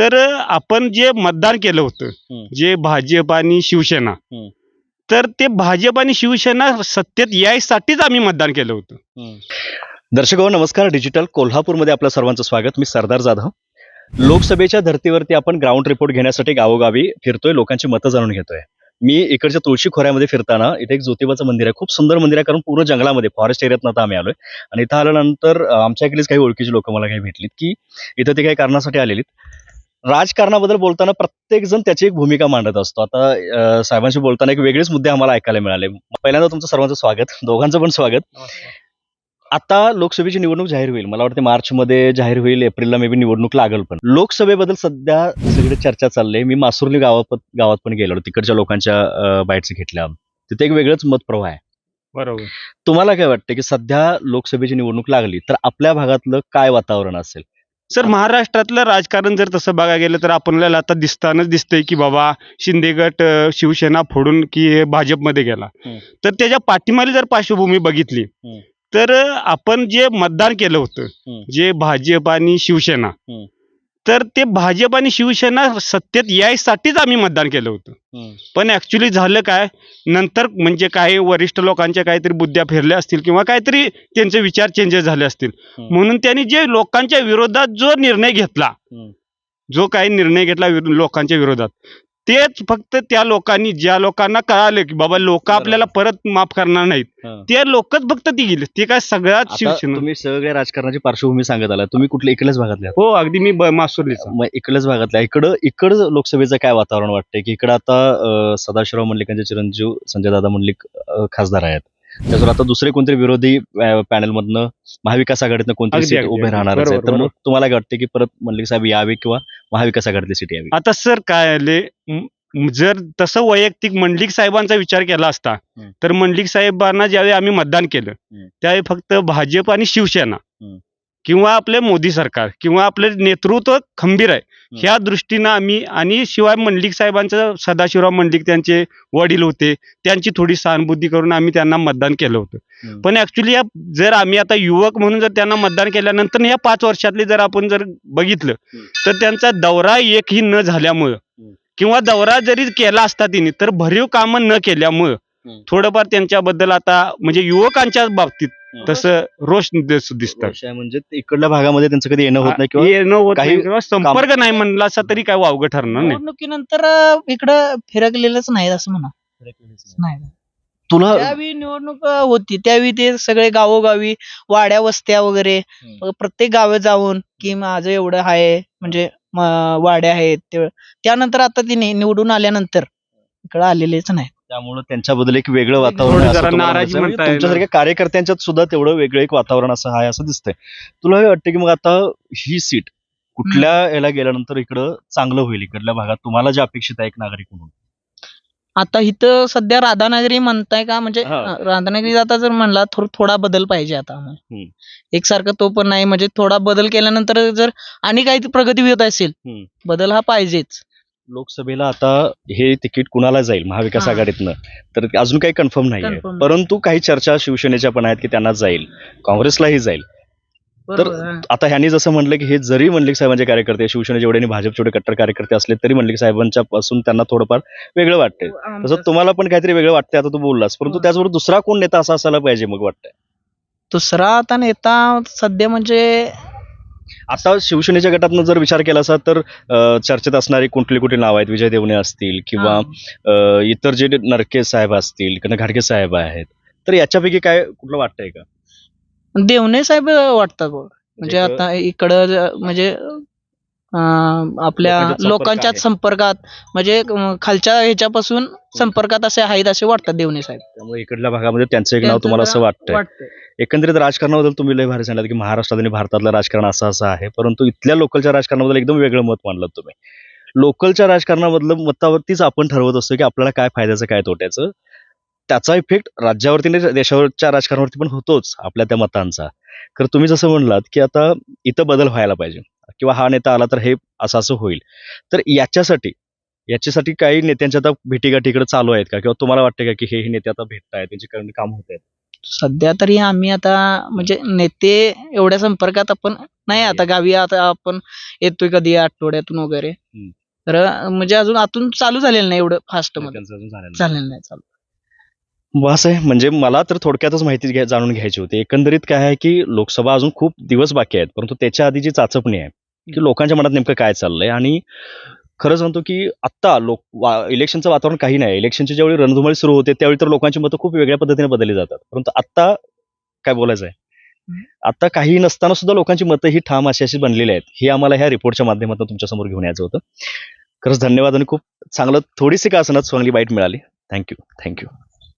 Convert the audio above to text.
तर आपण जे मतदान केलं होतं. जे भाजप आणि शिवसेना. तर ते भाजप आणि शिवसेना सत्तेत यायसाठीच आम्ही मतदान केलं होतं. दर्शक हो नमस्कार. डिजिटल कोल्हापूरमध्ये आपलं सर्वांचं स्वागत. मी सरदार जाधव. लोकसभेच्या धर्तीवरती आपण ग्राउंड रिपोर्ट घेण्यासाठी गावोगावी फिरतोय. लोकांची मतं जाणून घेतोय. मी इकडच्या तुळशी खोऱ्यामध्ये फिरताना इथे एक ज्योतिबाचं मंदिर आहे. खूप सुंदर मंदिर आहे कारण पूर्ण जंगलामध्ये फॉरेस्ट एरियात आता आम्ही आलोय. आणि इथं आल्यानंतर आमच्या इकडेच काही ओळखीचे लोक मला काही भेटलीत की इथं ते काही कारणासाठी आलेलीत. राजकारणाबद्दल बोलताना प्रत्येक जण त्याची एक भूमिका मांडत असतो. आता साहेबांशी बोलताना एक वेगळेच मुद्दे आम्हाला ऐकायला मिळाले. पहिल्यांदा तुमचं सर्वांचं स्वागत दोघांचं पण स्वागत. आता लोकसभेची निवडणूक जाहीर होईल. मला वाटतं मार्च मध्ये जाहीर होईल एप्रिलला मे बी निवडणूक लागल पण. लोकसभेबद्दल सध्या सगळी चर्चा चालली मी मासुर्ली गावात गावात पण गेलो. तिकडच्या लोकांच्या बाईट्स घेतल्या. तिथे एक वेगळंच मत प्रवाह आहे. बरोबर. तुम्हाला काय वाटतं की सध्या लोकसभेची निवडणूक लागली तर आपल्या भागातलं काय वातावरण असेल? सर महाराष्ट्रातलं राजकारण जर तसं बघायला गेलं तर आपल्याला आता दिसतानाच दिसतंय की बाबा शिंदे गट अं, शिवसेना फोडून की भाजपमध्ये गेला हम्म. तर त्याच्या पाठीमागे जर पार्श्वभूमी बघितली हम्म. तर आपण जे मतदान केलं होतं हम्म. जे भाजप आणि शिवसेना हम्म. तर ते भाजप आणि शिवसेना सत्तेत यायसाठीच आम्ही मतदान केलं होतं पण ऍक्च्युली झालं काय नंतर म्हणजे काही वरिष्ठ लोकांच्या काहीतरी बुद्ध्या फिरल्या असतील किंवा काहीतरी त्यांचे विचार चेंजेस झाले असतील. म्हणून त्यांनी जे लोकांच्या विरोधात जो निर्णय घेतला. जो काही निर्णय घेतला लोकांच्या विरोधात तेच फक्त त्या लोकांनी ज्या लोकांना कळालं की बाबा लोक आपल्याला परत माफ करणार नाहीत हं. ते लोकच फक्त ती गेले. ते काय सगळ्यात आता शिवसेना. तुम्ही सगळ्या राजकारणाची पार्श्वभूमी सांगत आला तुम्ही कुठल्या इकडल्याच भागातले आहात? हो अगदी मी ब- मासुर्लीचा मग इकडल्याच भागातल्या. इकडं इकडं लोकसभेचं काय वातावरण वाटतंय? की इकडं आता अं, सदाशिवराव मंडलिकांचे चिरंजीव संजय दादा मंडलिक अं, खासदार आहेत. त्याच्यावर आता दुसरे कोणतरी विरोधी पॅनल मधनं महाविकास आघाडीतनं कोणतरी अगदी, सीट अगदी, उभे अगदी. राहणार बरोबर, तर मग बरोबर. तुम्हाला काय वाटतं की परत मंडलिक साहेब यावे किंवा महाविकास आघाडीतली सीट यावी आता सर काय आले जर तसं वैयक्तिक मंडलिक साहेबांचा विचार केला असता. तर मंडलिक साहेबांना ज्यावेळी आम्ही मतदान केलं. त्यावेळी फक्त भाजप आणि शिवसेना. किंवा आपले मोदी सरकार किंवा आपले नेतृत्व खंबीर आहे ह्या दृष्टीनं आम्ही आणि शिवाय मंडलिक साहेबांचं सदाशिवराव मंडलिक त्यांचे वडील होते त्यांची थोडी सहानुभूती करून आम्ही त्यांना मतदान केलं होतं. पण ऍक्च्युली जर आम्ही आता युवक म्हणून जर त्यांना मतदान केल्यानंतर या पाच वर्षातले जर आपण जर बघितलं. तर त्यांचा दौरा एकही न झाल्यामुळं. किंवा दौरा जरी केला असता तिने तर भरीव कामं न केल्यामुळं. थोडंफार त्यांच्याबद्दल आता म्हणजे युवकांच्या बाबतीत. तसं रोष दिस- दिसतात. विषय म्हणजे इकडल्या भागामध्ये त्यांचं कधी येणं होत नाही किंवा येणं होत काही नाही किंवा संपर्क नाही म्हणला असं तरी काय वावगं ठरणार नाही. निवडणुकीनंतर इकडं फिरकलेलंच नाही असं म्हणा. नाही. तुला त्यावेळी निवडणूक होती त्यावेळी ते सगळे गावोगावी वाड्या वस्त्या वगैरे प्रत्येक गावे जाऊन की माझं एवढं आहे म्हणजे वाड्या आहेत त्यानंतर आता तिने निवडून आल्यानंतर इकडं आलेलेच नाही त्यामुळे त्यांच्याबद्दल एक वेगळं वातावरण आहे असं जरा तुम्हाला नाराजी म्हणायचं आहे. म्हणजे. तुमच्यासारख्या कार्यकर्त्यांच्यात सुद्धा तेवढं वेगळं एक वातावरण असं आहे असं दिसतंय तुला काय वाटतं की मग आता ही सीट कुठल्या याला गेल्यानंतर इकडं चांगलं होईल इकडल्या भागात तुम्हाला जे अपेक्षित आहे एक नागरिक म्हणून आता इथं सध्या राधानगरी म्हणताय का म्हणजे हा. अं, राधानगरी आता जर म्हणला थोडं थोडा बदल पाहिजे आता आम्हाला. हम्म. एकसारखं तो पण नाही म्हणजे थोडा बदल केल्यानंतर जर आणि काही प्रगती होत असेल हम्म. बदल हा पाहिजेच लोकसभेला आता हे तिकीट कुणाला जाईल महाविकास हा. आघाडीतनं तर अजून काही कन्फर्म नाही आहे Confirm नाही. परंतु काही चर्चा शिवसेनेच्या पण आहेत की त्यांना जाईल काँग्रेसलाही जाईल बरोबर, हा. आता ह्यांनी जसं म्हटलं की हे जरी मंडलिक साहेबांचे कार्यकर्ते शिवसेने जेवढे आणि भाजप जेवढे कट्टर कार्यकर्ते असले तरी मंडलिक साहेबांच्या पासून त्यांना थोडंफार वेगळं वाटतंय तसं आमचं- तुम्हाला पण काहीतरी वेगळं वाटतंय आता तू बोललास परंतु हो. त्याचबरोबर दुसरा कोण नेता असा असायला पाहिजे मग वाटतंय दुसरा आता नेता सध्या म्हणजे आता शिवसेनेच्या गटातनं जर विचार केला असा तर अं, चर्चेत असणारी कुठली कुठली नाव आहेत? विजय देवणे असतील किंवा. अं, इतर जे नरके साहेब असतील किंवा घाडगे साहेब आहेत तर याच्यापैकी काय कुठलं वाटतंय का? देवणे साहेब वाटतात बघ. म्हणजे आता इकडं ज- म्हणजे आपल्या लोकांच्या. संपर्कात म्हणजे खालच्या ह्याच्यापासून संपर्कात असे आहेत असे वाटतात देवणे साहेब. त्यामुळे इकडल्या भागामध्ये त्यांचं एक नाव तुम्हाला असं वाटतंय. एकंदरीत राजकारणाबद्दल तुम्ही लय भारी सांगितलं की महाराष्ट्रात आणि भारतातलं राजकारण असं असं आहे परंतु इथल्या लोकलच्या राजकारणाबद्दल एकदम वेगळं मत मांडलं तुम्ही. लोकलच्या राजकारणामधलं मतावरतीच आपण ठरवत असतो की आपल्याला काय फायद्याचं काय तोट्याचं. त्याचा इफेक्ट राज्यावरती देशावरच्या राजकारणावरती पण होतोच आपल्या त्या मतांचा. तर तुम्ही जसं म्हणलात की आता इथं बदल व्हायला पाहिजे. किंवा हा नेता आला तर हे असं असं होईल. तर याच्यासाठी याच्यासाठी काही नेत्यांच्या आता भेटीगाठी इकडे चालू आहेत का? किंवा तुम्हाला वाटतं का की हे नेते आता भेटत आहेत त्यांची काम होत आहेत? सध्या तरी आम्ही आता म्हणजे नेते एवढ्या संपर्कात आपण नाही आता गावी. आता आपण येतोय कधी आठवड्यातून वगैरे. तर म्हणजे अजून आतून चालू झालेलं नाही एवढं फास्टमध्ये. झालेलं नाही. चालू. बस आहे. म्हणजे मला तर थोडक्यातच माहिती जाणून घ्यायची होती. एकंदरीत काय आहे की लोकसभा अजून खूप दिवस बाकी आहेत परंतु त्याच्या आधी जी चाचपणी आहे की लोकांच्या मनात नेमकं काय चाललंय? आणि खरंच म्हणतो की आत्ता लोक वा- इलेक्शनचं वातावरण काही नाही. इलेक्शनची ज्यावेळी रणधुमाळी सुरू होते त्यावेळी तर लोकांची मतं खूप वेगळ्या पद्धतीने बदलली जातात. परंतु आत्ता काय बोलायचं आहे? आता काही नसताना सुद्धा लोकांची मतं ही ठाम अशी अशी बनलेली आहेत. हे आम्हाला ह्या रिपोर्टच्या माध्यमातून तुमच्यासमोर घेऊन यायचं होतं. खरंच धन्यवाद आणि खूप चांगलं थोडीशी का असणार चांगली बाईट मिळाली. Thank you thank you